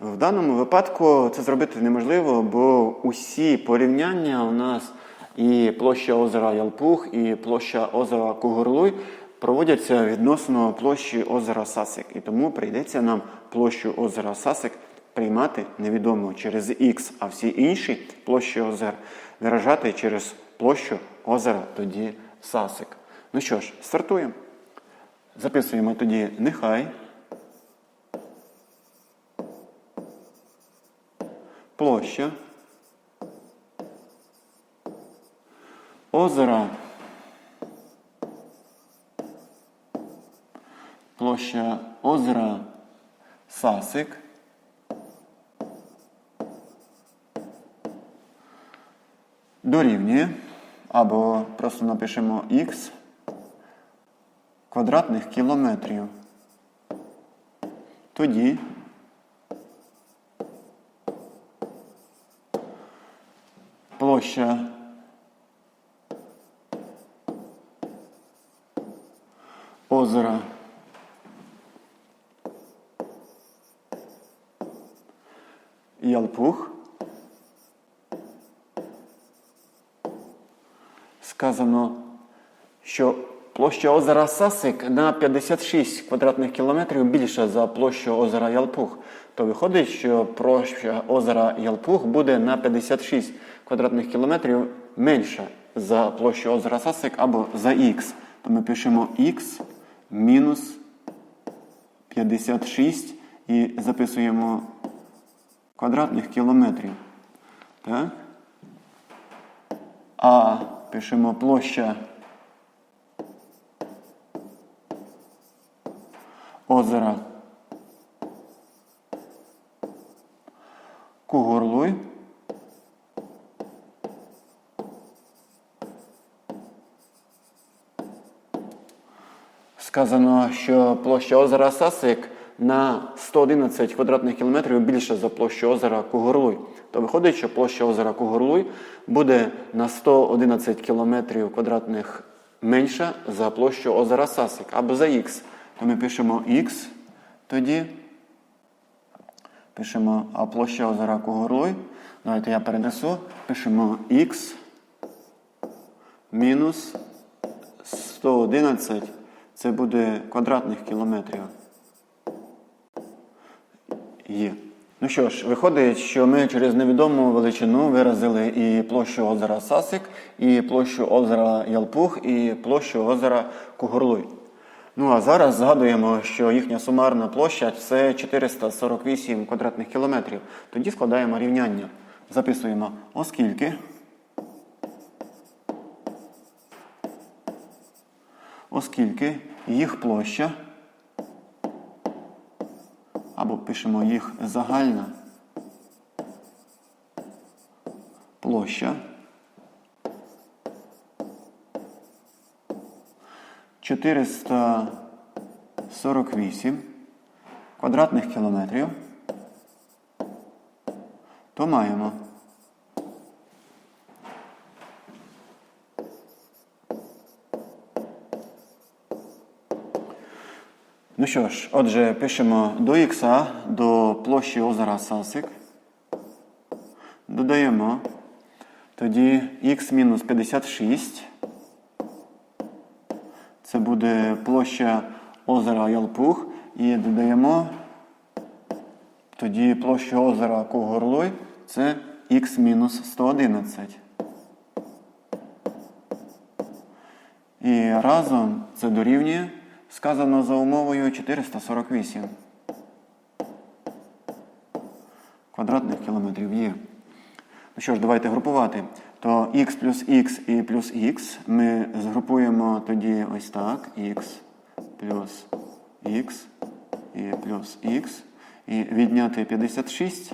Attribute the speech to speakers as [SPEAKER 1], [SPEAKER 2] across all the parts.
[SPEAKER 1] В даному випадку це зробити неможливо, бо усі порівняння у нас і площа озера Ялпух, і площа озера Кугурлуй проводяться відносно площі озера Сасик. І тому прийдеться нам площу озера Сасик приймати невідомо через Х, а всі інші площі озер виражати через площу озера тоді Сасик. Ну що ж, стартуємо. Записуємо тоді нехай. Площа. Озера. Площа озера Сасик. Дорівнює. Або просто напишемо х квадратних кілометрів. Тоді площа озера Ялпух сказано, що площа озера Сасик на 56 квадратних кілометрів більша за площу озера Ялпух. То виходить, що площа озера Ялпух буде на 56 квадратних кілометрів менша за площу озера Сасик або за х. То ми пишемо х мінус 56 і записуємо квадратних кілометрів. Так? А пишемо площа озера Кугорлуй. Сказано, що площа озера Сасик на 111 квадратних кілометрів більша за площу озера Кугорлуй. То виходить, що площа озера Кугорлуй буде на 111 кілометрів квадратних менша за площу озера Сасик або за х. То ми пишемо х тоді. Пишемо а площа озера Кугорлуй. Давайте я перенесу. Пишемо х мінус 111. Це буде квадратних кілометрів. Є. Ну що ж, виходить, що ми через невідому величину виразили і площу озера Сасик, і площу озера Ялпух, і площу озера Кугорлуй. Ну а зараз згадуємо, що їхня сумарна площа це 448 квадратних кілометрів. Тоді складаємо рівняння. Записуємо, оскільки. Оскільки їх площа, або пишемо їх загальна площа 448 квадратних кілометрів, то маємо Ну що ж, отже, пишемо до х до площі озера Сасик. Додаємо тоді х мінус 56. Це буде площа озера Ялпух. І додаємо тоді площу озера Кугорлуй. Це х-111. І разом це дорівнює. Сказано за умовою 448 квадратних кілометрів є. Ну що ж, давайте групувати. То x плюс x і плюс x ми згрупуємо тоді ось так. x плюс x і плюс x. І відняти 56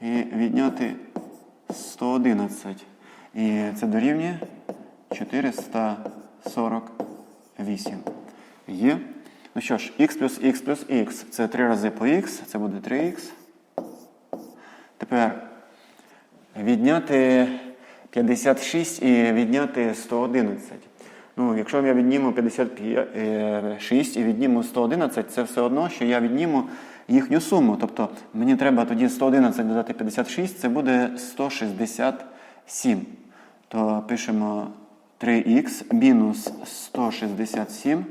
[SPEAKER 1] і відняти 111. І це дорівнює 448. Є. Ну що ж, x плюс x плюс x це 3 рази по x, це буде 3х. Тепер відняти 56 і відняти 111. Ну, якщо я відніму 56 і відніму 111, це все одно, що я відніму їхню суму. Тобто мені треба тоді 111 додати 56, це буде 167. То пишемо 3х мінус 167,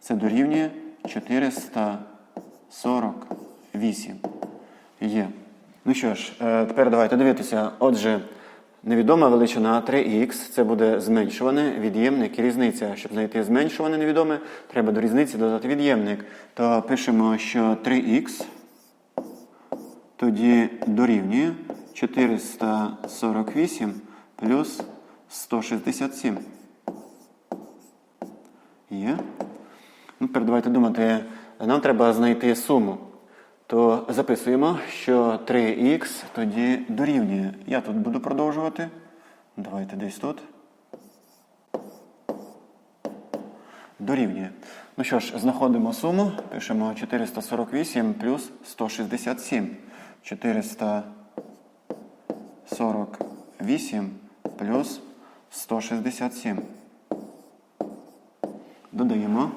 [SPEAKER 1] це дорівнює 448. Є. Ну що ж, е, тепер давайте дивитися. Отже, невідома величина 3х це буде зменшуване від'ємник і різниця. Щоб знайти зменшуване невідоме, треба до різниці додати від'ємник. То пишемо, що 3х тоді дорівнює 448 плюс 167. Є. Ну, давайте думати, нам треба знайти суму. То записуємо, що 3х тоді дорівнює. Я тут буду продовжувати. Давайте десь тут. Dорівнює. Ну що ж, знаходимо суму. Пишемо 448 плюс 167. 448 плюс 167. Додаємо.